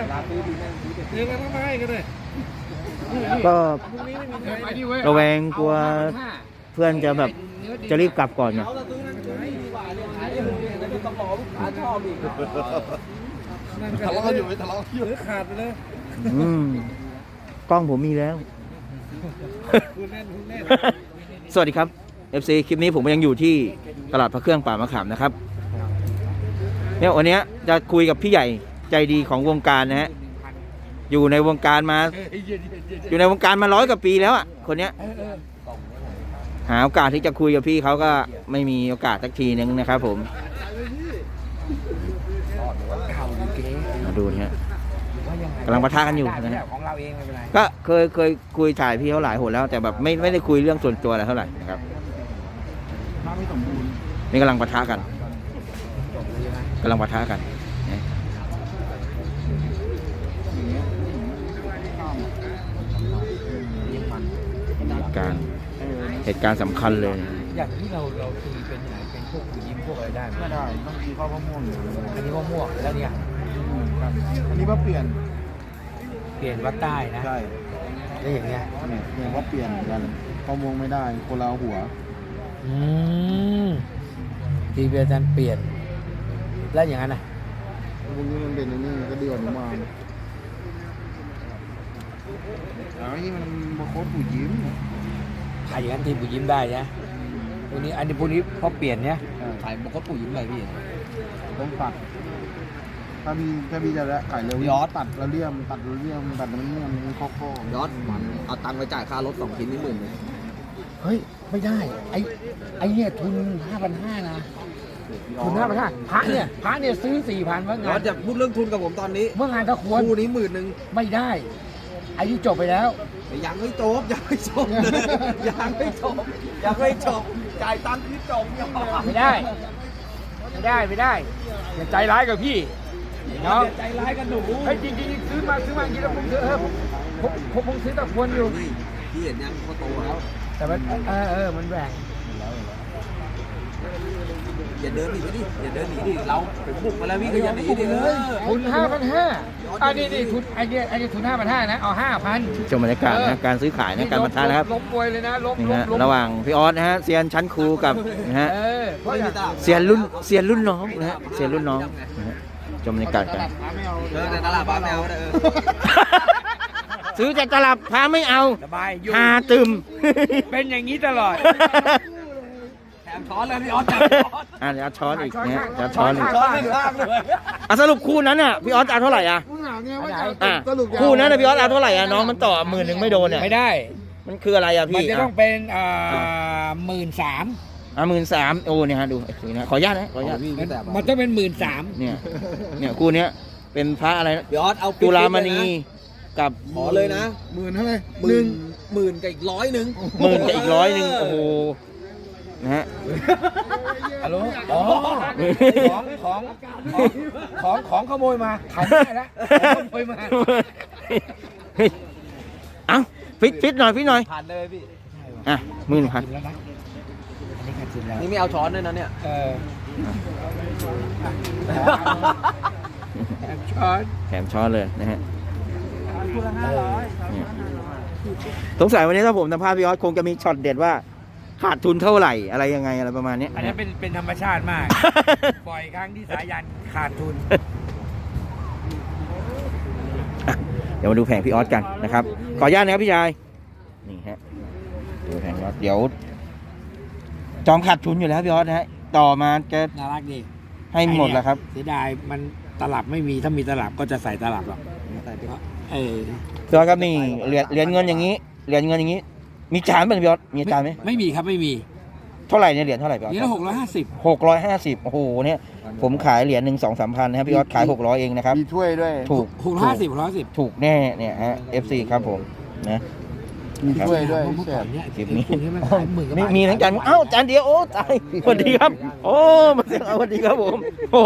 เยเดี๋ยวมาให้กันเลยก็ระแวงกลัวเพื่อนจะแบบจะรีบกลับก่อนเนี่ยทะเลาะกันอยู่ทะเลาะอยู่ขาดไปเลยอืมกล้องผมมีแล้ว สวัสดีครับ FC คลิปนี้ผมยังอยู่ที่ตลาดพระเครื่องป่ามะขามนะครับ เนี่ยวันนี้จะคุยกับพี่ใหญ่ ใจดีของวงการนะฮะอยู่ในวงการมา อยู่ในวงการมาร้อยกว่าปีแล้วอะคนเนี้ย หาโอกาสที่จะคุยกับพี่เขาก็ไม่มีโอกาสสักทีนึงนะครับผมมาดูนี่ฮะกำลังปะทะกันอยู่นะฮะของเราเองไม่เป็นไรก็เคยเคยคุยถ่ายพี่เขาหลายหนแล้ว แต่แบบไม่ไม่ได้คุยเรื่องส่วนตัวอะไรเท่าไหร่นะครับนี่กำลังปะทะกันกำลังปะทะกัน ตุการณ์เหตุการณ์สำคัญเลยนะอย่างที่เราเราตีเป็นไหนเป็นพวกผู้ยิ้มพวกอะไรได้ไหมไม่ได้ต้องมีข้าวม่วงอยู่อันนี้ว่าม่วงแล้วเนี่ยครับอันนี้ว่าเปลี่ยนเปลี่ยนวัดใต้นะใช่แล้วอย่างเงี้ยเนี่ยเนี่ยว่าเปลี่ยนเหมือนกันข้าวม่วงไม่ได้คนละหัวอืมตีเบียร์จันเปลี่ยน แล้วอย่างนั้นนะพวกนี้มันเป็นอันนี้ก็ดีกว่าหนูมาอ๋อนี่มันมาโคตรผู้ยิ้ม อะอย่างนั้นทีผู้ยิ้มได้นะพวกนี้อันนี้พวกนี้พอเปลี่ยนเนี่ยใช่ขายบกผู้ยิ้มอะไรพี่ต้องตัดถ้ามีถ้ามีจะขายเร็วยอดตัดแล้วเลี่ยมตัดแล้วเลี่ยมตัดแล้วเลี่ยมมันข้อข้อยอดมันเอาตังค์ไปจ่ายค่ารถสองชิ้นนี่หมื่นหนึ่งเฮ้ยไม่ได้ไอ้ไอ้เนี่ยทุนห้าพันห้านะทุนห้าพันห้าพระเนี่ยพระเนี่ยซื้อสี่พันเมื่อานยองดจะพูดเรื่องทุนกับผมตอนนี้ เมื่องานตะควรคู่นี้หมื่นหนึ่งไม่ได้ ไอ้ที่จบไปแล้ว แต่ยังไม่จบยังไม่จบเลยยังไม่จบยังไม่จบจ่ายตังค์ที่จบยังไม่ได้ ไม่ได้ไม่ได้อย่าใจร้ายกับพี่เนาะใจร้ายกันหนูเฮ้ยจริงๆซื้อมาซื้อมาอย่างนี้แล้วผมซื้อเออผมผมผมผมซื้อตะควรอยู่ไม่พี่เห็นยังเขาโตแล้วแต่มันเออเออมันแหว่ง อย่าเดินหนีดิอย่าเดินหนีดิเราไปบุกมาแล้วพี่ก็อย่าหนีดิเออทุนห้าพันห้าอันนี้นี่ทุนไอ้เนี่ยไอ้นี่ทุนห้าพันห้านะเอาห้าพันชมบรรยากาศนะการซื้อขายนะการปะทะนะครับล้มมวยเลยนะล้มนี่ล้มฮะล้มระหว่างพี่ออสนะฮะเซียนชั้นครูกับนะฮะเออเพราะไม่อมีย่างตลาดเซียนรุ่นเซียนรุ่นน้องนะฮะเซียนรุ่นน้องนะฮะชมบรรยากาศกันเออแต่ตลาดบ้านแมวเออซื้อแต่ตลับพาไม่เอาสบายอยู่หาตึม เป็นอย่างนี้ตลอดแถม ช้อนเลยพี่ออสแถมช้อนอะเดี๋ยวเอาช้อนอีกนะฮะเดี๋ยวเอาช้อนอีกช้อนข้างๆเลยอะสรุปคู่นั้นน่ะพี่ออสเอาเท่าไหร่อะมึงหาไงว่าอะสรุปยาวคู่นั้นน่ะพี่ออสเอาเท่าไหร่อะน้องมันต่อหมื่นหนึ่งไม่โดนเนี่ยไม่ได้ มันคืออะไรอะมันพี่จะต้องเป็นอ่าหมื่นสามอะหมื่นสามโอ้เนี่ยฮะดูไอ้นี่นะขออนุญาตนะขออนุญาตพี่แต่มันต้องเป็นหมื่นสามเนี่ยเนี่ยคู่เนี้ยเป็นพระอะไรนะพี่ออสเอาจุฬามณีกับขอเลยนะหมื่นเท่าไหร่หมื่นหมื่นกับอีกร้อยหนึ่ง หมื่นกับอีกร้อยหนึ่งโอ้โห นะฮะ ฮัลโหลอ๋อของของของของขโมยมาขายไม่ได้แล้วของขโมยมาเฮ้ยเอ้าฟิตฟิตหน่อยฟิตหน่อย ผ่านเลยพี่อะหมื่นพันกินแล้วนะอันนี้ขาดทุนแล้วนี่ไม่เอาช้อนด้วยนะเนี่ย เออช้อนแถมช้อนเลยนะฮะเนี่ยสงสัยวันนี้ถ้าผมสัมภาษณ์พี่ออสคงจะมีช็อตเด็ดว่า ขาดทุนเท่าไหร่อะไรยังไงอะไรประมาณเนี้ยอันนี้เป็นเป็นธรรมชาติมากปล่อยครั้งที่สายันขาดทุนอะเดี๋ยวมาดูแผงพี่ออสกันนะครับ ขออนุญาตนะครับพี่ชาย นี่ฮะ ดูแผงพี่ออสเดี๋ยว จอมขาดทุนอยู่แล้วพี่ออสนะฮะ ต่อมาจะน่ารักดีให้หมดแล้วครับ เสียดายมันตลับไม่มีถ้ามีตลับก็จะใส่ตลับหรอกเออพี่ออสครับนี่เหรียญเหรียญเงินอย่างนี้เหรียญเงินอย่างนี้ มีจานไหมพี่ออสมีจานไหมไม่มีครับไม่มีเท่าไหร่เนี่ยเหรียญเท่าไหร่พี่ออสนี่ละหกร้อยห้าสิบหกร้อยห้าสิบโอ้โหเนี่ยผมขายเหรียญหนึ่งสองสามพันนะครับพี่ออสขายหกร้อยเองนะครับมีถ้วยด้วยถูกหกร้อยห้าสิบหกร้อยห้าสิบถูกแน่เนี่ยฮะ FC ครับผมนะมีถ้วยด้วยเมื่อเชก่อฟนเนี่ยคลิปนี้ไอ้พวกนี้มันขายหมื่นกว่ามีบาทมีทั้งจานเอ้าจานเดียวโอ้ตายสวัสดีครับ โอ้มาเสียงเอาสวัสดีครับผมโอ้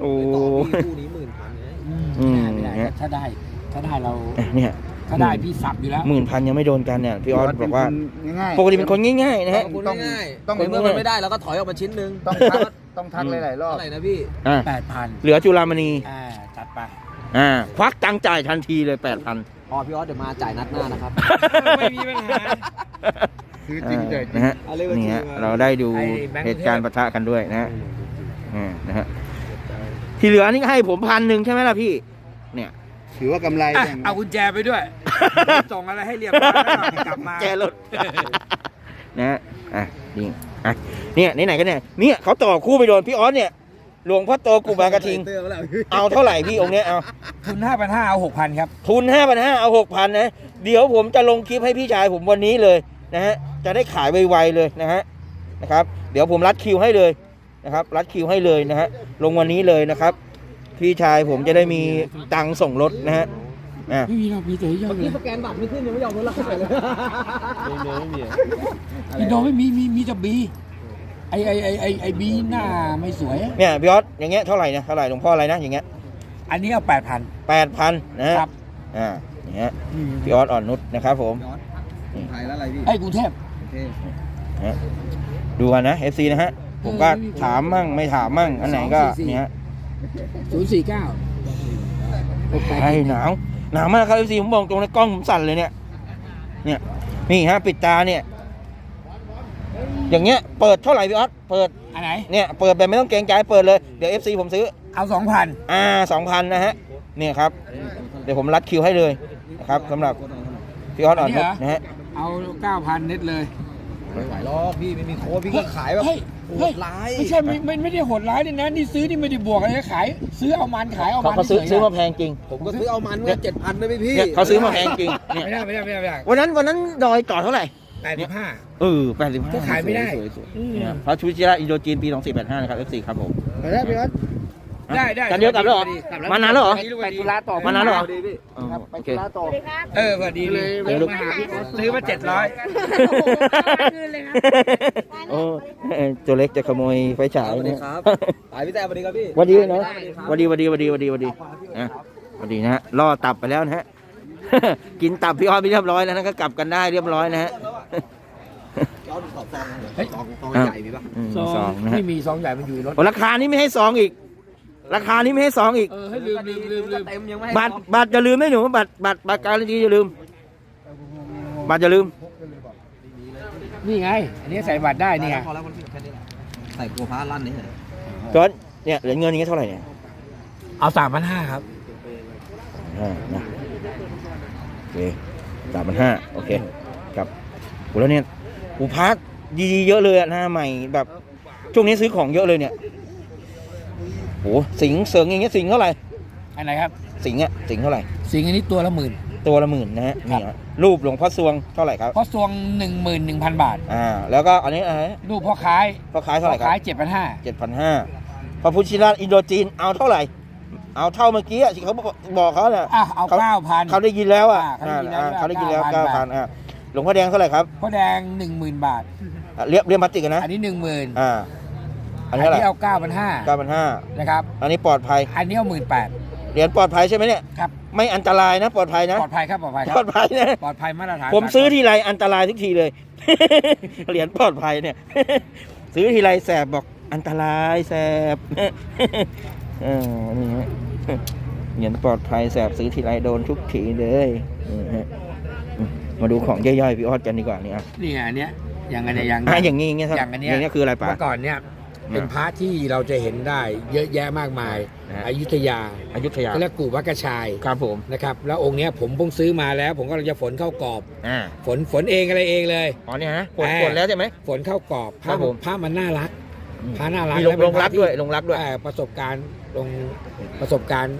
โอ้ต่อพี่คู่นี้หมื่นพันเลยอืมอืมไม่ได้ไม่ได้ถ้าได้ถ้าได้เราเนี่ย ถ้าได้พี่สับอยู่แล้วหมื่นพันยังไม่โดนกันเนี่ยพี่ออสบอกว่าง่ายๆปกติเป็นคนง่ายๆนะฮะขอบคุณต้องง่ายต้องๆเมื่อมันไม่ได้เราก็ถอยออกมาชิ้นหนึ่งต้องทักต้องทักหลายๆรอบเท่าไหร่นะพี่อะแปดพันเหลือจุฬามณีอ่าจัดไปอ่าควักตังค์จ่ายทันทีเลยแปดพันอ๋อพี่ออสเดี๋ยวมาจ่ายนัดหน้านะครับ ไม่มีปัญหา คือจริงใจจริง นะฮะเอาเลขบัญชีนี่ฮะมาเราได้ดูไอ้แบงค์ เหตุการณ์ปะทะกันด้วยนะฮะอ่านะฮะที่เหลือนี่ให้ผมพันหนึ่งใช่ไหมล่ะพี่ เนี่ย ถือว่ากำไรอะอย่างเอากุญแจไปด้วย ส่งอะไรให้เรียบร้อยแล้วกลับมาแจรถ นะฮะอะนี่อะเนี่ยไหนๆกันเนี่ยเนี่ยเขาต่อคู่ไปโดนพี่ออสเนี่ย หลวงพ่อโตกูบากระทิงเตือนแล้วเอาเท่าไหร่พี่องค์เนี้ยเอา ทุนห้าพันห้าเอาหกพันครับ ทุนห้าพันห้าเอาหกพันนะ เดี๋ยวผมจะลงคลิปให้พี่ชายผมวันนี้เลยนะฮะ จะได้ขายไวๆเลยนะฮะ นะครับ เดี๋ยวผมรัดคิวให้เลยนะครับ รัดคิวให้เลยนะฮะ ลงวันนี้เลยนะครับ พี่ชายผมจะได้มีตังค์ส่งรถนะฮะอะไม่มีหรอกมีแต่ยอดเลนี่ยสแกนบัตรไม่ขึ้นยังไม่ยอมลดราคาเลยพี่โดไม่มีมีมีแต่บีไอไอไอไอไอบีหน้าไม่สวยอะเนี่ยพี่ออสอย่างเงี้ยเท่าไหร่นะเท่าไหร่หลวงพ่ออะไรนะอย่างเงี้ยอันนี้เอาแปดพันแปดพันนะฮะครับอ่าอย่างเงี้ยพี่ออสอ่อนนุชนะครับผมไทยแล้วอะไรพี่ไอ้กรุงเทพ โอเคนะฮะดูกันนะ FC นะฮะ ผมก็ถามมั่งไม่ถามมั่ง อันไหนก็เนี่ยฮะ ศูนย์สี่เก้าไอ้หนาว หนาวมากครับ FC ผมบอกตรงในกล้องผมสั่นเลยเนี่ย เนี่ย นี่ฮะปิดตาเนี่ย อย่างเงี้ย เปิดเท่าไหร่พี่ออสเปิด อันไหน เนี่ย เปิดแบบไม่ต้องเกรงใจ เปิดเลย เดี๋ยว FC ผมซื้อ เอาสองพันอ่าสองพันนะฮะ เนี่ยครับ เดี๋ยวผมรัดคิวให้เลยนะครับสำหรับพี่ออสอ่อนนุชนะฮะ เอาเก้าพันเน็ตเลยไม่ไหวหรอกพี่ไม่มีโค้ดพี่ก็ขายแบบเฮ้ยโหเฮ้ยดร้าย ไม่ใช่ไม่ไม่ไม่ได้โหดร้ายนี่นะ นี่ซื้อนี่ไม่ได้บวกอะไรนะขาย ซื้อเอามันขายเอาเขามันเขาซื้อฉยๆซื้อมาแพงจริงผมก็ซื้อเอามันเมื่อเจ็ดพันได้ไหมพี่เนี่ยเขาซื้อมาแพงจริงเนี่ยไม่ได้ไม่ได้ไม่ได้ไม่ได้วันนั้นวันนั้นดอยต่อเท่าไหร่แปดสิบห้า เออแปดสิบห้าก็ขายไม่ได้เนี่ยพระชูชิระอินโดจีนปี 2485 นะครับ FC ครับผม ไปได้พี่ออส ได้ได้กันเดียวกลับแล้วเหรอกลับแล้วมานานแล้วเหรอ ไปธุระต่อมานานแล้วเหรอดีพี่อ๋อไปโอเค ธุระต่อ เออพอดีเลยเดี๋ยวลูก มาหาพี่ซื้อมาเจ็ดร้อยโอ้เออตัวเล็กจะขโมยไฟฉายสวัสดีเนี่ยครับขายพี่แต่สวัสดีครับพี่หวันดีเนาะหวันดีหวันดีหวันดีหวันดีหวันดีนะหวันดีนะฮะล่อตับไปแล้วนะฮะ กินตับพี่ออสไปเรียบร้อยแล้วนะก็กลับกันได้เรียบร้อยนะฮะย้อนขอบซองเฮ้ยซองซองใหญ่มีปะอืมซองนะฮะไม่มีซองใหญ่มันอยู่ในรถโอ้ราคานี้ไม่ให้ซองอีก ราคานี้ไม่ให้ซองอีก เออให้ลืมลืมลืมลืมเต็มยังไม่ให้บัตรบัตรอย่าลืมไม่หนูบัตรบัตรบัตรการันตีอย่าลืม บัตรอย่าลืม นี่ไง อันนี้ใส่บัตรได้นี่ไงพอแล้วมันแค่นี้แหละใส่กลัวพระลั่นนี่เหรอจอนเนี่ยเหรียญเงินอย่างเงี้ยเท่าไหร่เนี่ยเอาสามพันห้าครับอ่านะโอเคสามพันห้าโอเคครับโหแล้วเนี่ยอูพักดีๆเยอะเลยอะหน้าใหม่แบบช่วงนี้ซื้อของเยอะเลยเนี่ย โหสิงเสริงอย่างเงี้ยสิงเท่าไหร่อันไหนครับสิงอะสิงเท่าไหร่สิงอันนี้ตัวละหมื่น ตัวละหมื่นนะฮะนี่ฮะรูปหลวงพ่อสวงเท่าไหร่ครับเพราะซวงหนึ่งหมื่นหนึ่งพันบาท อ่าแล้วก็อันนี้อะไรรูปพ่อค้ายพ่อขายเท่าไหร่คค้ารัยบเจ็ดพันห้าเจ็ดพันห้าพระพุทธชินราชอินโดจีนเอาเท่าไหร่ เอาเท่าเมื่อกี้อะที่เขาบอกบอกเขาเนี่ย อะเอาเก้าพัน เขาได้ยินแล้วอะอ่าอ่าเขาได้ยินแล้วอ่าเขาได้ยินแล้วเก้า9,000พันอ่าหลวงพ่อแดงเท่าไหร่ครับพ่อแดงหนึ่งหมื่นบาท อะเรียบเรียบพลาสติกกันนะอันนี้หนึ่งหมื่นอ่า อัอันนนี้เท่าไหร่นี้เอาเก้าพันห้าเก้าพันห้านะครับอันนี้ปลอดภัย อันนี้เอาหมื่นแปดเหรียญปลอดภัยใช่ไหมเนี่ยครับไม่อันตรายนะปลอดภัยนะปลอดภัยครับปลอดภัยคปลรัอบดภัยนะปลอดภัยมาตรฐานผมซื้อทีไรอันตรายทุกทีเลย เหรียญปลอดภัยเนี่ย ซื้อทีไรแสบบอกอันตรายแสบเออนี่ฮะเหรียญปลอดภัยแสบซื้อทีไรโดนทุกทีเลยนี่ฮะอืมมาดูของย่อยๆพี่ออดกันดีกว่านี่อะนี่ไงอันเนี้ยอย่างอันเนี้ยอย่างอะอย่างงี้อย่างเงี้ยครับอย่างอันเนี้ยอย่างเงี้ยคืออะไรป่ะเมื่อก่อนเนี่ย เนี่ยเป็นพระที่เราจะเห็นได้เยอะแยะมากมาย นะฮะ อยุธยาอยุธยาเขาเรียกกู่วัดกระชายครับผมนะครับ แล้วองค์เนี้ยผมเพิ่งซื้อมาแล้ว ผมก็เราจะฝนเข้ากรอบ อ่าฝนฝนเองอะไรเองเลย อ๋อเนี่ยฮะกดอ่ากดแล้วใช่ไหม ฝนเข้ากรอบพครัระบผม พระมันน่ารักพระน่ารักมีลงและเป็นลงรักพระที่ด้วยลงรักด้วย เอ่อประสบการณ์ลงประสบการณ์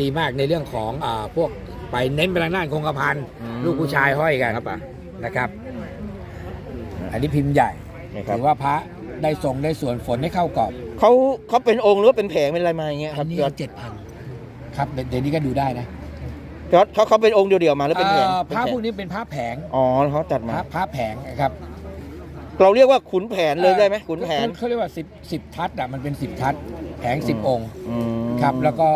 ดีมากในเรื่องของอ่าพวกไปเน้นไปทางด้านคงกระพันอืม ลูกผู้ชายห้อยกันครับป่ะนะครับ อันนี้พิมพ์ใหญ่นี่ครับ ถือว่าพระ ได้ทรงได้ส่วนฝนให้เข้ากรอบเขาเขาเป็นองค์หรือว่าเป็นแผงเป็นอะไรมาอย่างเงี้ยคอัรับนนี้จอร์จเจ็ดพันครับเดี๋ยวเดี๋ยวนี้ก็ดูได้นะจอร์จเขาเขาเป็นองค์เดียวๆมาหรือเป็นแผงเอ่อเป็นพระแผงพวกนี้เป็นพระแผงอ๋อเขาจัดพมา ระพระแผงนะครับเราเรียกว่าขุนแผนเลยได้ไหมขุนแผน เขาเขาเรียกว่าสิบสิบทัศน์อะมันเป็นสิบทัศน์แผงสิบองค์อืมครับแล้วก็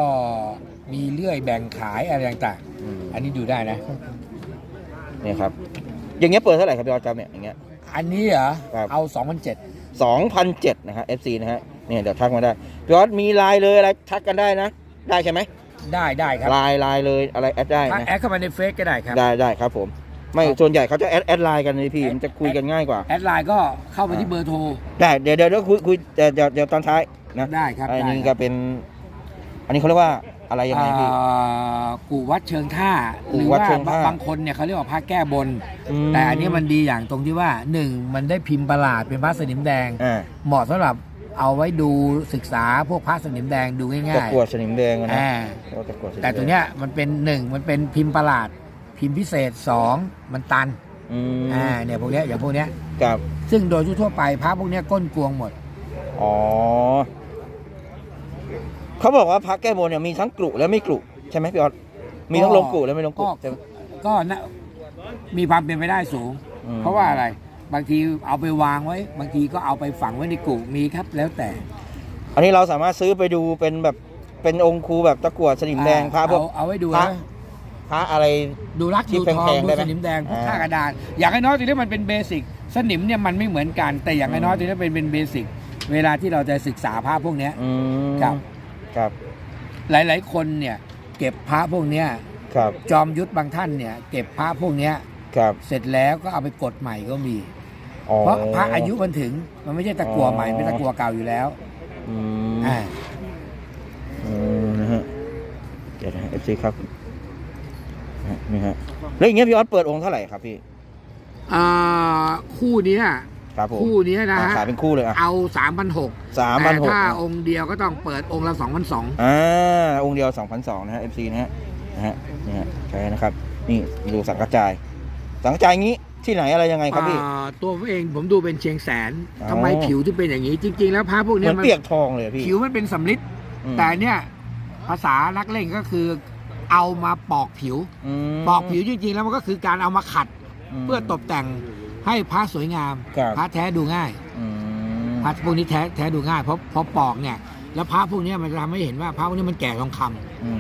มีเลื่อยแบ่งขายอะไรต่างอืมๆ อันนี้ดูได้นะเนี่ยครับ อย่างเงี้ยเปิดเท่าไหร่ครับพี่ออสจำเนี่ยอย่างเงี้ย อันนี้เหรอครับ เอาสอง พันเจ็ดสองพันเจ็ดนะฮะ FC นะฮะเนี่ยเดี๋ยวทักมาได้พี่ออสมีไลน์เลยอะไรทักกันได้นะ ได้ใช่ไหมได้ได้ครับไลน์ไลน์เลยอะไรแอดได้ถ้านะแอดเข้ามาในเฟซก็ได้ครับ ได้ได้ครับผม ไม่ส่วนใหญ่เขาจะแอดแอดไลน์กันเลยพี่มันจะคุยกันง่ายกว่า แอดไลน์ก็เข้าไปที่เบอร์โทร ได้เดี๋ยวเดี๋ยวเดี๋ยวคุยคุยเดี๋ยวเดี๋ยวเดี๋ยวตอนท้ายนะได้ครับอันนี้ได้ก็เป็น อันนี้เขาเรียกว่า อะไรยังไงพี่เอ่อกูวัดเชิงท่ากูหรือวัดว่าเชิงท่า บางคนเนี่ยเขาเรียกว่าพระแก้บน มแต่อันนี้มันดีอย่างตรงที่ว่าหนึ่งมันได้พิมพ์ประหลาดเป็นพระสนิมแดง อ่าเหมาะสำหรับเอาไว้ดูศึกษาพวกพระสนิมแดงดูตะง่ายกรวดสนิมแดงอะๆนะอ่าโอ้ตะกรวดสนิมแต่ตัวเนี้ยมันเป็นหนึ่งมันเป็นพิมพ์ประหลาด พิมพ์พิเศษสองมันตันอืมอ่าเนี่ยพวกเนี้ยอย่างพวกเนี้ยกับซึ่งโดยทั่วๆไปพระพวกเนี้ยก้นกวงหมด อ๋อ เขาบอกว่าพระแก้บนเนี่ยมีทั้งกรุและไม่กรุใช่ไหมพี่ออสมีทั้งลงกรุและไม่ลงกรุก็ใช่ไหมก็นะมีความเป็นไปได้สูงอืมเพราะว่าอะไร บางทีเอาไปวางไว้ บางทีก็เอาไปฝังไว้ในกุมีครับแล้วแต่ อันนี้เราสามารถซื้อไปดูเป็นแบบเป็นองค์ครูแบบตะกรวดสนิมแดงพระพวกเอาเอาไว้ดูพระนะพระอะไรดูรักที่ดูทองแพงๆดูได้ไหมสนิมแดงพวกอ่าท่ากระดานอย่างน้อยๆตรงนี้มันเป็นเบสิกสนิมเนี่ยมันไม่เหมือนกัน แต่อย่างน้อยๆตรงนี้เป็นเป็นเบสิกเวลาที่เราจะศึกษาพระพวกเนี้ยอืมครับ ครับหลายๆ คนเนี่ย เก็บพระพวกเนี้ยครับจอมยุทธบางท่านเนี่ย เก็บพระพวกเนี้ยครับเสร็จแล้วก็เอาไปกดใหม่ก็มี อ๋อเพราะพระอายุมันถึงมันไม่ใช่ตะกัวใหม่อ๋อเป็นตะกัวเก่าอยู่แล้วอืมอ่าอืมนะฮะเดี๋ยวนะเอฟซีครับนะนี่ฮะแล้วอย่างเงี้ยพี่ออสเปิดองค์เท่าไหร่ครับพี่อ่าคู่เนี้ย ครับผมคู่เนี้ยนะอ่าฮะขายเป็นคู่เลยอะเอาสามพันหกสามพันหกถ้าองค์เดียวก็ต้องเปิดองค์ละสองพันสองอ่าองค์เดียวสองพันสองนะฮะเอฟซีนะฮะนะฮะนี่ฮะใช่นะครับ นี่ดูสังกระจาย สังกระจายงี้ที่ไหนอะไรยังไงครับพี่ ตัวผมเองผมดูเป็นเชียงแสนอ๋อ ทำไมผิวที่เป็นอย่างนี้ จริง ๆ แล้วพระพวกเหเนี้มืยอนมันเปียกทองเลยอะพี่ผิวมันเป็นสำลิดอืมแต่เนี่ยภาษานักเล่นก็คือเอามาปอกผิว มปอกผิวจริงๆแล้วมันก็คือการเอามาขัดมเพื่อตกแต่ง ให้พระสวยงามครับ พระแท้ดูง่ายอืมพระพวกนี้แท้แท้ดูง่ายเพราะเพราะปอกเนี่ย แล้วพระพวกเนี้ยมันจะทำให้เห็นว่าพระพวกนี้มันแก่ทองคำอื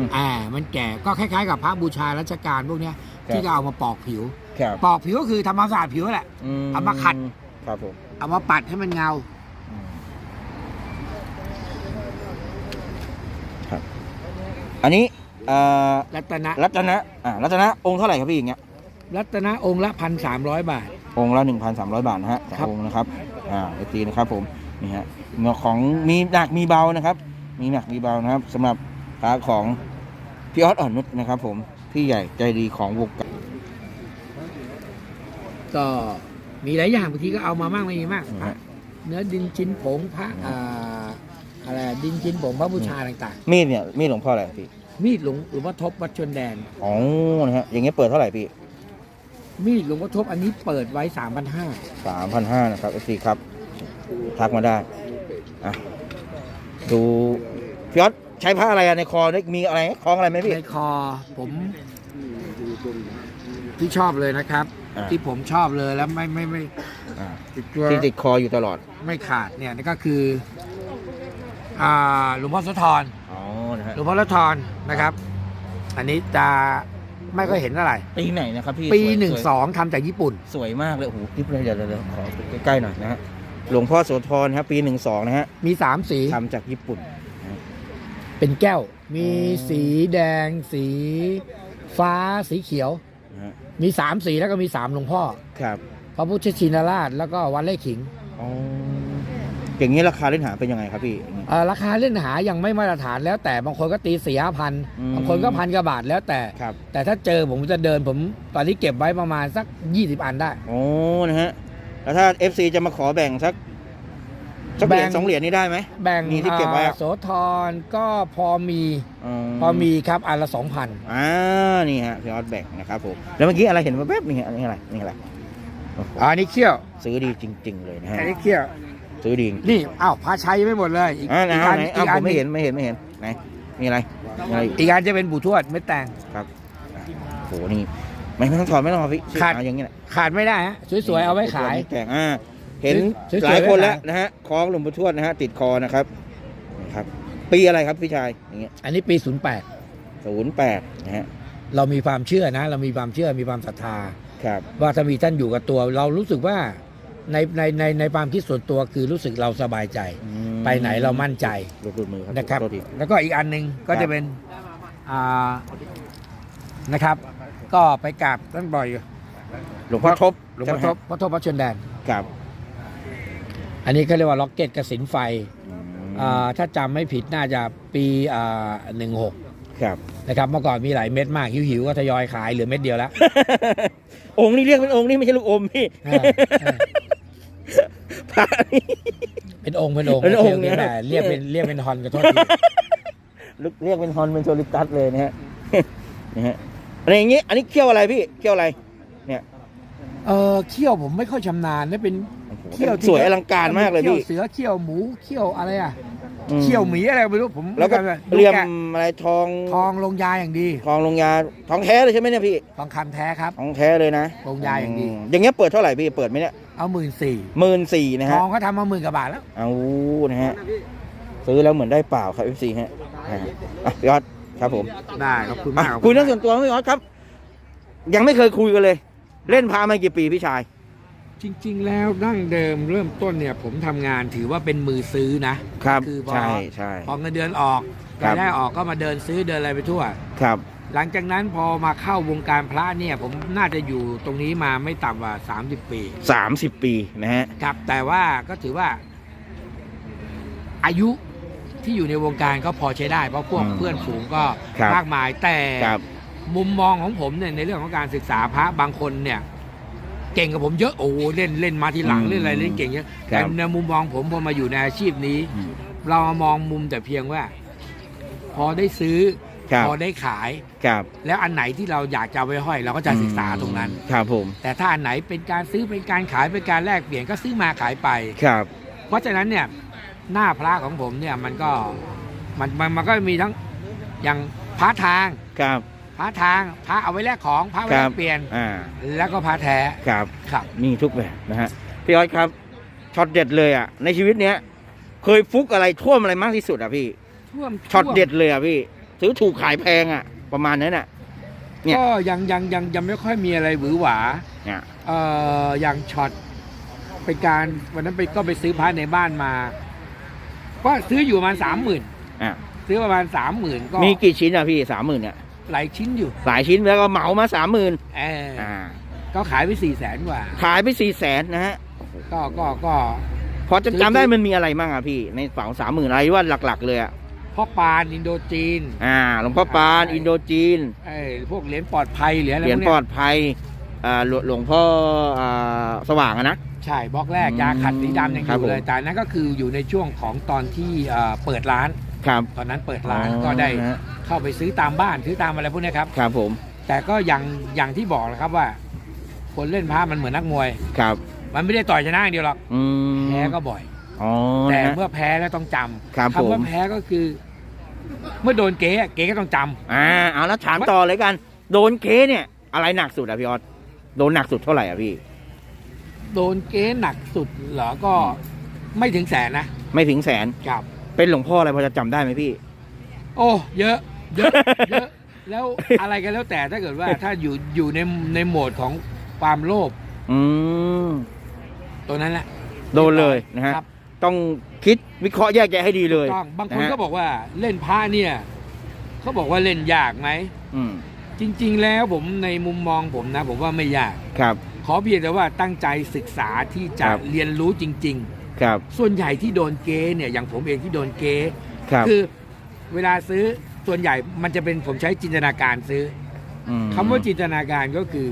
ม อ่ามันแก่ก็คล้ายๆ กับพระบูชาราชการพวกเนี้ยครับ ที่ก็เอามาปอกผิว ครับปอกผิวก็คือทำความสะอาดผิวแหละเอามาขัด ครับผมเอามาปัดให้มันเงา อืมครับ อันนี้อ่ารัตนะรัตนะอ่ารัตนะองค์เท่าไหร่ครับพี่อย่างเงี้ย รัตนะองค์ละพันสามร้อยบาท องค์ละ 1,300 บาทนะฮะสองครับ องค์นะครับอ่าไอตีนะครับผมนี่ฮะเงาของมีหนักมีเบานะครับ มีหนักมีเบานะครับสำหรับพระของพี่ออสอ่อนนุชนะครับ ผมพี่ใหญ่ใจดีของวงการก็มีหลายอย่างบางทีก็เอามามากไม่มีมากนะพระฮะ เนื้อดินชิ้นผงพระอ่าอะไรดินชิ้นผงพระบูชาต่างมีดเนี่ยมีดหลวงพ่ออะไรพี่ๆ มีดหลวงหลวงพ่อทบวัดชนแดน อ๋อนะฮะอย่างเงี้ยเปิดเท่าไหร่พี่ มีดหลวงพ่อทบอันนี้เปิดไว้สามพันห้าสามพันห้านะครับเอฟซีครับ ทักมาได้อะดูพี่ออสใช้ผ้าอะไรอะในคอได้มีอะไรคล้องอะไรไหมพี่ ในคอผมที่ชอบเลยนะครับ อ่า ที่ผมชอบเลยแล้วไม่ไม่ไม่อ่าติดตัวที่ติดคออยู่ตลอด ไม่ขาดเนี่ยนี่ก็คืออ่าหลวงพ่อโสธร อ๋อนะฮะหลวงพ่อโสธรนะครับ อันนี้จะ ไม่ค่อยเห็นเท่าไหร่ปีไหนนะครับพี่ปีสวยหนึ่งสวยสองทำจากญี่ปุ่น สวยมากเลยโอ้โหคลิปเลยเดี๋ยวเดี๋ยวเดี๋ยวขอใกล้ๆหน่อยนะฮะหลวงพ่อโสธรครับปีหนึ่งสองนะฮะมีสามสีทำจากญี่ปุ่น เป็นแก้ว มีอ๋อสีแดง สีฟ้าสีเขียว นะฮะมีสามสีแล้วก็มีสามหลวงพ่อ ครับพระพุทธชินราชแล้วก็วัดไร่ขิง อ๋อ อย่างนี้ราคาเล่นหาเป็นยังไงครับพี่ เอ่อราคาเล่นหายังไม่มาตรฐานแล้วแต่บางคนก็ตีสี่ห้าพันอืม บางคนก็พันกว่าบาทแล้วแต่ ครับแต่ถ้าเจอผมจะเดินผมตอนนี้เก็บไว้ประมาณสัก 20 อันได้ โอ้นะฮะแล้วถ้า FC จะมาขอแบ่งสักสักเหรียญแบ่ง สองเหรียญนี้ได้ไหม แบ่งมีที่เก็บไว้อะ อ่าโสธรก็พอมีอ๋อพอมีครับอันละสองพันอ่านี่ฮะพี่ออสแบ่งนะครับผมแล้วเมื่อกี้อะไรเห็นแวบๆนี่ฮะอันนี้อะไรนี่อะไรโอ้โหอันนี้เขี้ยว ซื้อดีจริง ๆ เลยนะฮะอันนี้เขี้ยว ซื้อดีนี่อ้าวพาชัยไม่หมดเลยอีกอ่าไหนอีกเอาอันไหนอีเอากผอัมนไม่เห็นไม่เห็นไม่เห็นไหนมีอะไรมีอะไรอีกอีกอันจะเป็นบูทวดไม่แต่ง ครับโหนี่ไม่ไม่ต้องถอดไม่ต้องถอดพี่ขาดเอาอย่างนี้แหละขาดไม่ได้ฮะสวยๆเอาไว้ขาย แต่งอ่าเห็นสวยๆหลายคนไว้ขายแล้วนะฮะคล้องหลวงปู่ทวดนะฮะติดคอนะครับนะครับ ปีอะไรครับพี่ชายอย่างเงี้ยอันนี้ปี08ศูนย์แปดนะฮะเรามีความเชื่อนะ เรามีความเชื่อมีความศรัทธา ครับ ว่าถ้ามีท่านอยู่กับตัว เรารู้สึกว่า ในในในในความคิดส่วนตัวคือรู้สึกเราสบายใจ อืมไปไหนเรามั่นใจหลุดหลุดมือครับนะครับ โทษที แล้วก็อีกอันหนึ่งก็ครัจะบเป็นอ่านะครับ ก็ไปกราบท่านบ่อยหลวงพ่อทบหลวงพ่อทบพ่อทบพระชนแดนครับอันนี้เขาเรียกว่าล็อกเก็ตกระสินไฟอ่าถ้าจำไม่ผิดน่าจะปีหนึ่งหกครับ นะครับเมื่อก่อนมีหลายเม็ดมากหิวๆก็ทยอยขายเหลือเม็ดเดียวแล้ว องค์นี้เรียกเป็นองค์นี่ไม่ใช่ลูกอมพี่ เออเออพระนี่ เป็นองค์เป็นองค์เป็นองค์โคโคเนี่ยแต่เรียกเป็นเรียกเป็นฮอนกับโทษทีเรียกเป็นฮอนเป็นโซลิตัสเลยนะฮะ นะฮะอะไรอย่างงี้ อันนี้เคี่ยวอะไรพี่เคี่ยวอะไรเออเคี่ยวผมไม่ค่อยชำนาญนี่เป็นเคี่ยวที่สวยอลังการมากเลยพี่เคี่ยวเสือเคี่ยวหมูเคี่ยวอะไรอะอืมเคี่ยวหมีอะไรไม่รู้ผมแล้วก็ไม่รู้เรียมแกะอะไรทองทองลงยาอย่างดีทองลงยาทองแท้เลยใช่ไหมเนี่ยพี่ ทองคำแท้ครับ ทองแท้เลยนะลงยาอย่างดี มอย่างเงี้ยเปิดเท่าไหร่พี่ เปิดไหมเนี่ย เอาหมื่นสี่หมื่นสี่นะทฮะองก็ทำมาหมื่นกว่าบาทแล้วเอานะฮะซื้อแล้วเหมือนได้เปล่าครับ FC ฮะอะอะพี่ออสครับผมได้ขอบคุณอะมากคุยเรื่องส่วนตัวไหมพี่ออสครับ ยังไม่เคยคุยกันเลย เล่นพามากี่ปีพี่ชาย จริง ๆ แล้วดั้งเดิมเริ่มต้นเนี่ย ผมทำงานถือว่าเป็นมือซื้อนะครับคือพอใช่ใช่พอเงินเดือนออกครัรายบได้ออกก็มาเดินซื้อเดินอะไรไปทั่วครับ หลังจากนั้นพอมาเข้าวงการพระเนี่ย ผมน่าจะอยู่ตรงนี้มาไม่ต่ำกว่า 30 ปีสามสิบปีนะฮะครับแต่ว่าก็ถือว่า อายุที่อยู่ในวงการก็พอใช้ได้ เพราะพวกอืมเพื่อนฝูงก็ครับมากมายแต่ครับมุมมองของผมเนี่ยในเรื่องของการศึกษาพระบางคนเนี่ย เก่งกับผมเยอะโอ้โหเล่นเล่นมาทีหลังอืมเล่นอะไรเล่นเก่งเยอะครัแต่บในมุมมองผมพอมาอยู่ในอาชีพนี้ อืม เรามองมุมแต่เพียงว่า พอได้ซื้อ ครับ พอได้ขาย ครับ แล้วอันไหนที่เราอยากจะเอาไว้ห้อยเราก็จะศึกษาตรงนั้น ครับผม แต่ถ้าอันไหนเป็นการซื้อเป็นการขายเป็นการแลกเปลี่ยนก็ซื้อมาขายไป ครับ เพราะฉะนั้นเนี่ยหน้าพระของผมเนี่ยมันก็มันมันมันก็มีทั้งอย่างพระทางครับ พระทางพระเอาไว้แลกของพระไว้คแลรับกเปลี่ยน อ่า แล้วก็พระแท้ครับ ครับ มีทุกแบบนะฮะ พี่ออสครับ ช็อตเด็ดเลยอะ ในชีวิตเนี้ย เคยฟุกอะไรท่วมอะไรมากที่สุดอะพี่ ท่วมช็อตเด็ดเลยอะพี่ ซื้อถูกขายแพงอะ ประมาณนั้นอะ เนี่ย ก็ยังยังยังยังไม่ค่อยมีอะไรหวือหวาเนี่ยเอ่ออย่างช็อตเป็นการวันนั้นไปก็ไปซื้อพระในบ้านมา ก็ซื้ออยู่ประมาณสามหมื่นอะซื้อประมาณสามหมื่นก็มีกี่ชิ้นอะพี่สามหมื่นเนี่ยหลายชิ้นอยู่หลายชิ้นแล้วก็เหมามาสามหมื่นเอออ่า ก็ขายไปสี่แสนกว่า ขายไปสี่แสนนะฮะก็ก็ก็ พอจะจำได้มันมีอะไรบ้างอะพี่ ในเป๋าสามหมื่นอะไรที่ว่าหลัก ๆ เลยอะ พ่อปานอินโดจีน อ่าหลวงพ่อปานอินโดจีนไอ้พวกเหรียญปลอดภัยเหรียญอะไรเหรียญพวกปลเนี้อยดภัยอ่าหลวงหลวงพ่ออ่าสว่างอะนะ ใช่บล็อกแรกยาขัดสีดำยังอครับยู่เลยผมแต่อันนั้นก็คืออยู่ในช่วงของตอนที่เอ่อเปิดร้าน ครับ ตอนนั้นเปิดร้านอ๋อก็ได้นะฮะ เข้าไปซื้อตามบ้านซื้อตามอะไรพวกเนี้ยครับ ครับผมแต่ก็อย่างอย่างที่บอกนะครับว่า คนเล่นพระมันเหมือนนักมวย ครับมันไม่ได้ต่อยชนะอย่างเดียวหรอกอืมแพ้ก็บ่อย อ๋อแต่นะฮะเมื่อแพ้แล้วต้องจำครับคำว่าผมแพ้ก็คือ เมื่อโดนเก๊อะเก๊ก็ต้องจำอ่าเอาแล้วถามต่อเลยกัน โดนเก๊เนี่ย อะไรหนักสุดอะพี่ออสโดนหนักสุดเท่าไหร่อะพี่ โดนเก๊หนักสุดเหรอก็ไม่ถึงแสนนะไม่ถึงแสนครับ เป็นหลวงพ่ออะไรพอจะจำได้ไหมพี่ โอ้เยอะ เยอะเยอะ แล้วอะไรกันแล้วแต่ถ้าเกิดว่าถ้าอยู่อยู่ในในโหมดของความโลภอืมตัวนั้นแหละโดนเลยนะฮะครับ ต้องคิดวิเคราะห์แยกแยะให้ดีเลยต้องบางคนนะฮะก็บอกว่าเล่นพระเนี่ยเขาบอกว่าเล่นยากไหมอืมจริง ๆ แล้วผมในมุมมองผมนะ ผมว่าไม่ยากครับ ขอเพียงแต่ว่าตั้งใจศึกษาที่จะครับเรียนรู้จริงครับๆส่วนใหญ่ที่โดนเก๊เนี่ยอย่างผมเองที่โดนเก๊ครับคือเวลาซื้อส่วนใหญ่มันจะเป็นผมใช้จินตนาการซื้อมอคำว่าจินตนาการก็คือ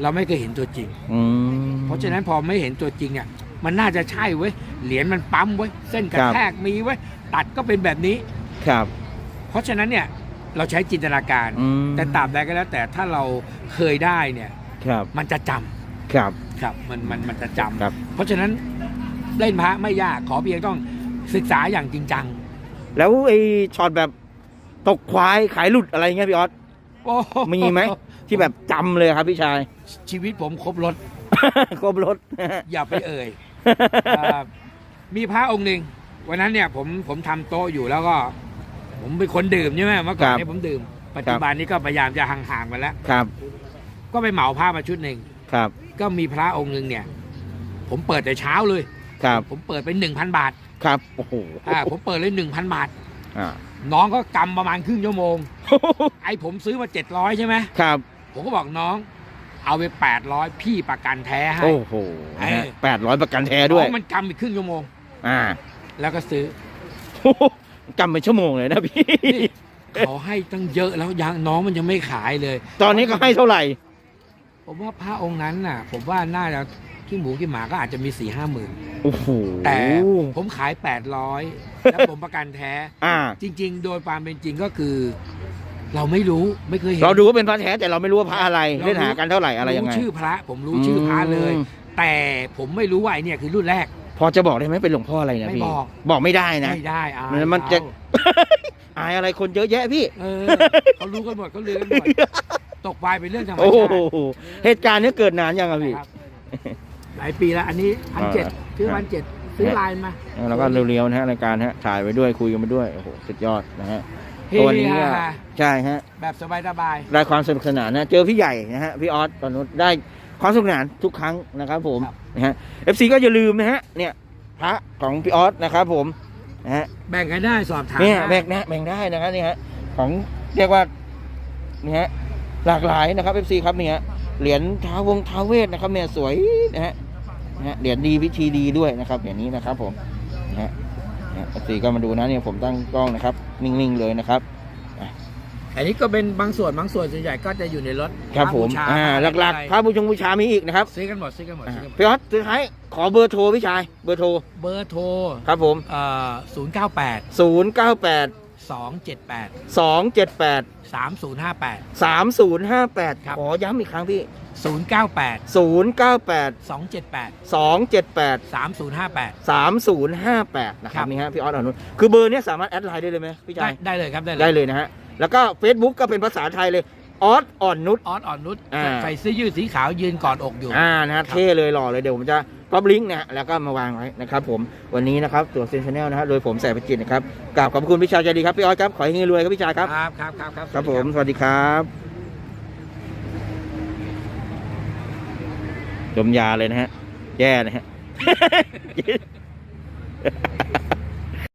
เราไม่เคยเห็นตัวจริงอืมเพราะฉะนั้นพอไม่เห็นตัวจริงเนี่ย มันน่าจะใช่เว้ยเหรียญมันปั๊มเว้ยเส้นกระครับแทกมีเว้ยตัดก็เป็นแบบนี้ครับ เพราะฉะนั้นเนี่ยเราใช้จินตนาการอืมแต่ตราบใดก็แล้ว แต่ถ้าเราเคยได้เนี่ยครับมันจะจำครับครับมันมันมันจะจำครับเพราะฉะนั้นเล่นพระไม่ยากขอเพียงต้องศึกษาอย่างจริงจัง แล้วไอ้ช็อตแบบตกควายขายหลุดอะไรเงี้ยพี่ออสโอ้โมีไหมที่แบบจำเลยครับพี่ชาย ชีวิตผมครบรถครบรถอย่าไปเอ่ย อ่ามีพระองค์หนึ่งวันนั้นเนี่ยผมผมทำโต๊ะอยู่แล้วก็ ผมเป็นคนดื่มใช่ไหมเมื่อก่อนครับเนี่ยผมดื่ม ปัจจุบันนี้ก็พยายามจะห่างๆไปแล้ว ครับก็ไปเหมาผ้ามาชุดหนึ่งครับก็มีพระองค์หนึ่งเนี่ย ผมเปิดแต่เช้าเลย ครับผมเปิดไปหนึ่งพันบาทครับโอ้โหอ่าผมเปิดเลยหนึ่งพันบาท อ่าน้องก็กำประมาณครึ่งชั่วโมง ไอ้ผมซื้อมาเจ็ดร้อยใช่ไหมครับผมก็บอกน้อง เอาไปแปดร้อยพี่ประกันแท้ให้ โอ้โหไอ้แปดร้อยประกันแท้ด้วยน้องมันกำอีกครึ่งชั่วโมง อ่าแล้วก็ซื้อกำเป็นชั่วโมงเลยนะพี่นี่ เขาให้ตั้งเยอะแล้วยังน้องมันยังไม่ขายเลย ตอนนี้ก็ให้เท่าไหร่ ผมว่าพระองค์นั้นน่ะ ผมว่าน่าจะขี้หมูขี้หมาก็อาจจะมีสี่ห้าหมื่นโอ้โหแต่ผมขายแปดร้อยแล้วผมประกันแท้ อ่า จริง ๆ โดยความเป็นจริงก็คือ เราไม่รู้ไม่เคยเห็นเราดูว่าเป็นพระแท้แต่เราไม่รู้ว่าพระอะไรเรารู้เล่นหากันเท่าไหร่อะไรยังไงชื่อพระ ผมรู้ชื่อพระเลยอืมแต่ผมไม่รู้ว่าไอเนี่ยคือรุ่นแรก พอจะบอกได้ไหมเป็นหลวงพ่ออะไรนะไม่พี่บอกบอกไม่ได้นะไม่ได้อายมันจะเขาอายอะไรคนเยอะแยะพี่เออเขารู้กันหมดเขาลือกันหมดตกวายเป็นเรื่องธรรมโอ้ชาติโหเหตุการณ์นี้เกิดนานยังอะพี่ครับหลายปีแล้วอันนี้พันเจ็ดอ่าซื้อพันเจ็ดซื้อไลน์มาแล้วก็เร็วๆนะฮะรายการฮะถ่ายไปด้วยคุยกันไปด้วยโอ้โหสุดยอดนะฮะ เฮตัวนี้ก็ฮาใช่ฮะ แบบสบายสบายได้ความสนุกสนานนะ เจอพี่ใหญ่นะฮะ พี่ออสตอนนู้นได้ความสนุกสนานทุกครั้งนะครับผมนะฮะเอฟซีก็อย่าลืมนะฮะ เนี่ยพระของพี่ออสนะครับผมนะฮะๆแบ่งกันได้สอบถามเนี่ยได้แบ่งนะแบ่งได้นะครับนี่ฮะของเรียกว่านี่ฮะหลากหลายนะครับเอฟซีครับนี่ฮะเหรียญท้าวงท้าวเวทนะครับเนี่ยสวยนะฮะนะฮะเหรียญดีวิธีดีด้วยนะครับเหรียญนี้นะครับผมนะฮะเอฟ ซีก็มาดูนะเนี่ยผมตั้งกล้องนะครับ นิ่งๆเลยนะครับอันนี้ก็เป็นบางส่วนบางส่วนส่วนใหญ่ก็จะอยู่ในรถครับผมบูชาอ่าหลักๆพระบูชงบูชามีอีกนะครับซื้อกันหมดซื้อกันหมดอ่าซื้อกันหมดพี่ออสสุดท้ายขอเบอร์โทรพี่ชายเบอร์โทรเบอร์โทรครับผมเอ่อศูนย์เก้าแปด098สองเจ็ดแปด278สามศูนย์ห้าแปด3058ครับขอย้ำอีกครั้งพี่ ศูนย์เก้าแปด098สองเจ็ดแปด278สามศูนย์ห้าแปด3058 นะคครัรับบนี่ฮะพี่ออสอนุนคือเบอร์เนี้ยสามารถแอดไลน์ได้เลยไหมพี่ได้ชายได้เลยครับได้เลยได้เลยนะฮะ แล้วก็ Facebook ก็เป็นภาษาไทยเลยออสอ่อนนุช ออสอ่อนนุชอ่า ใส่เสื้อยืดสีขาวยืนกอดอกอยู่ อ่านะฮะเท่เลยหล่อเลยเดี๋ยวผมจะก๊อปลิงก์นะฮะแล้วก็มาวางไว้นะครับผมวันนี้นะครับตัวเซนชแนลนะฮะโดยผมแสบประจิตนะครับกราบขอบคุณพี่ชายใจดีครับพี่ออสครับขอให้เฮงรวยครับพี่ชายครับ ครับครับครับครับ ครับสผวัสมดีสวัสดีครับ ดมยาเลยนะฮะ แย่นะฮะ